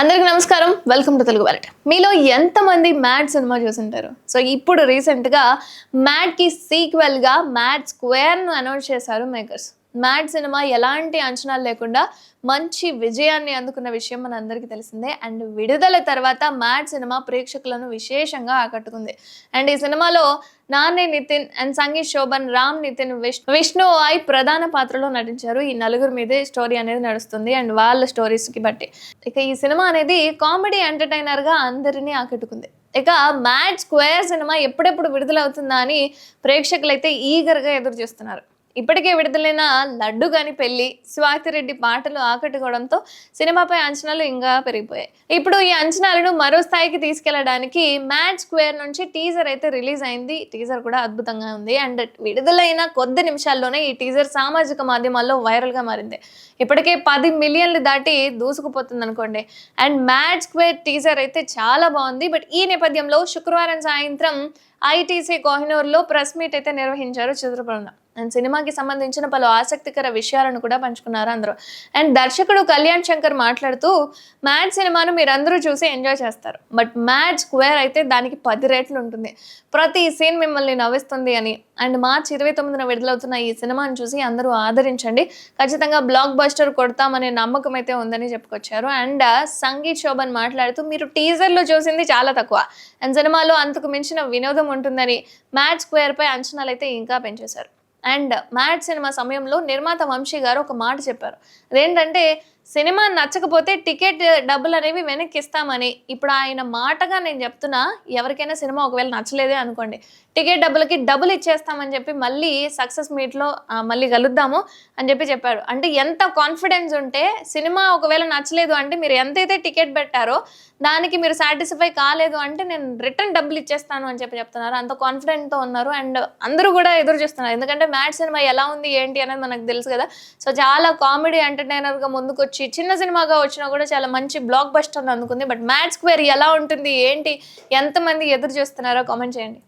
అందరికి నమస్కారం. Welcome to Telugu wallet మీలో ఎంతమంది మ్యాడ్ సినిమా చూసుంటారు? సో ఇప్పుడు రీసెంట్గా మ్యాడ్కి సీక్వెల్గా మ్యాడ్ స్క్వేర్ను అనౌన్స్ చేశారు మేకర్స్ మ్యాడ్ సినిమా ఎలాంటి అంచనాలు లేకుండా మంచి విజయాన్ని అందుకున్న విషయం మన అందరికీ తెలిసిందే. అండ్ విడుదల తర్వాత మ్యాడ్ సినిమా ప్రేక్షకులను విశేషంగా ఆకట్టుకుంది. అండ్ ఈ సినిమాలో నాని నితిన్ అండ్ సంగీత్ శోభన్ రామ్ నితిన్ విష్ విష్ణు ఐ ప్రధాన పాత్రలో నటించారు. ఈ నలుగురు మీదే స్టోరీ అనేది నడుస్తుంది. అండ్ వాళ్ళ స్టోరీస్కి బట్టి. ఇక ఈ సినిమా అనేది కామెడీ ఎంటర్టైనర్గా అందరినీ ఆకట్టుకుంది. ఇక మ్యాడ్ స్క్వేర్ సినిమా ఎప్పుడెప్పుడు విడుదలవుతుందా అని ప్రేక్షకులైతే ఈగర్గా ఎదురు చూస్తున్నారు ఇప్పటికే విడుదలైన లడ్డు గాని పెళ్ళి స్వాతిరెడ్డి పాటలు ఆకట్టుకోవడంతో సినిమాపై అంచనాలు ఇంకా పెరిగిపోయాయి. ఇప్పుడు ఈ అంచనాలను మరో స్థాయికి తీసుకెళ్ళడానికి మ్యాడ్ స్క్వేర్ నుంచి టీజర్ అయితే రిలీజ్ అయింది. టీజర్ కూడా అద్భుతంగా ఉంది. అండ్ విడుదలైన కొద్ది నిమిషాల్లోనే ఈ టీజర్ సామాజిక మాధ్యమాల్లో వైరల్గా మారింది. ఇప్పటికే పది మిలియన్లు దాటి దూసుకుపోతుంది అనుకోండి అండ్ మ్యాడ్ స్క్వేర్ టీజర్ అయితే చాలా బాగుంది. బట్ ఈ నేపథ్యంలో శుక్రవారం సాయంత్రం ఐటీసీ కోహినూర్లో ప్రెస్ మీట్ అయితే నిర్వహించారు చిత్రబృందం అండ్ సినిమాకి సంబంధించిన పలు ఆసక్తికర విషయాలను కూడా పంచుకున్నారు అందరూ. అండ్ దర్శకుడు కళ్యాణ్ శంకర్ మాట్లాడుతూ మ్యాడ్ సినిమాను మీరందరూ చూసి ఎంజాయ్ చేస్తారు. బట్ మ్యాడ్ స్క్వేర్ అయితే దానికి పది రేట్లు ఉంటుంది. ప్రతి సీన్ మిమ్మల్ని నవ్విస్తుంది అని. అండ్ మార్చ్ ఇరవై తొమ్మిదిన విడుదలవుతున్న ఈ సినిమాను చూసి అందరూ ఆదరించండి. ఖచ్చితంగా బ్లాక్ బస్టర్ కొడతామనే నమ్మకం అయితే ఉందని చెప్పుకొచ్చారు. అండ్ సంగీత్ శోభన్ మాట్లాడుతూ మీరు టీజర్లో చూసింది చాలా తక్కువ. అండ్ సినిమాలో అంతకు మించిన వినోదం ఉంటుందని మ్యాడ్ స్క్వేర్ పై అంచనాలు అయితే ఇంకా పెంచేశారు. అండ్ మ్యాడ్ సినిమా సమయంలో నిర్మాత వంశీ గారు ఒక మాట చెప్పారు. అదేంటంటే సినిమా నచ్చకపోతే టికెట్ డబ్బులు అనేవి వెనక్కి ఇస్తామని ఇప్పుడు ఆయన మాటగా నేను చెప్తున్నా ఎవరికైనా సినిమా ఒకవేళ నచ్చలేదే అనుకోండి. టికెట్ డబ్బులకి డబ్బులు ఇచ్చేస్తామని చెప్పి మళ్ళీ సక్సెస్ మీట్లో మళ్ళీ కలుద్దాము అని చెప్పి చెప్పాడు అంటే ఎంత కాన్ఫిడెన్స్ ఉంటే సినిమా ఒకవేళ నచ్చలేదు అంటే మీరు ఎంతైతే టికెట్ పెట్టారో దానికి మీరు సాటిస్ఫై కాలేదు అంటే నేను రిటర్న్ డబ్బులు ఇచ్చేస్తాను అని చెప్పి చెప్తున్నారు. అంత కాన్ఫిడెంట్తో ఉన్నారు. అండ్ అందరూ కూడా ఎదురు చూస్తున్నారు. ఎందుకంటే మ్యాడ్ సినిమా ఎలా ఉంది ఏంటి అనేది మనకు తెలుసు కదా. సో చాలా కామెడీ ఎంటర్టైనర్గా ముందుకు వచ్చి చిన్న సినిమాగా వచ్చినా కూడా చాలా మంచి బ్లాక్ బస్టర్ అందుకుంది. బట్ మ్యాడ్ స్క్వేర్ ఎలా ఉంటుంది? ఏంటి? ఎంతమంది ఎదురు చూస్తున్నారో కామెంట్ చేయండి.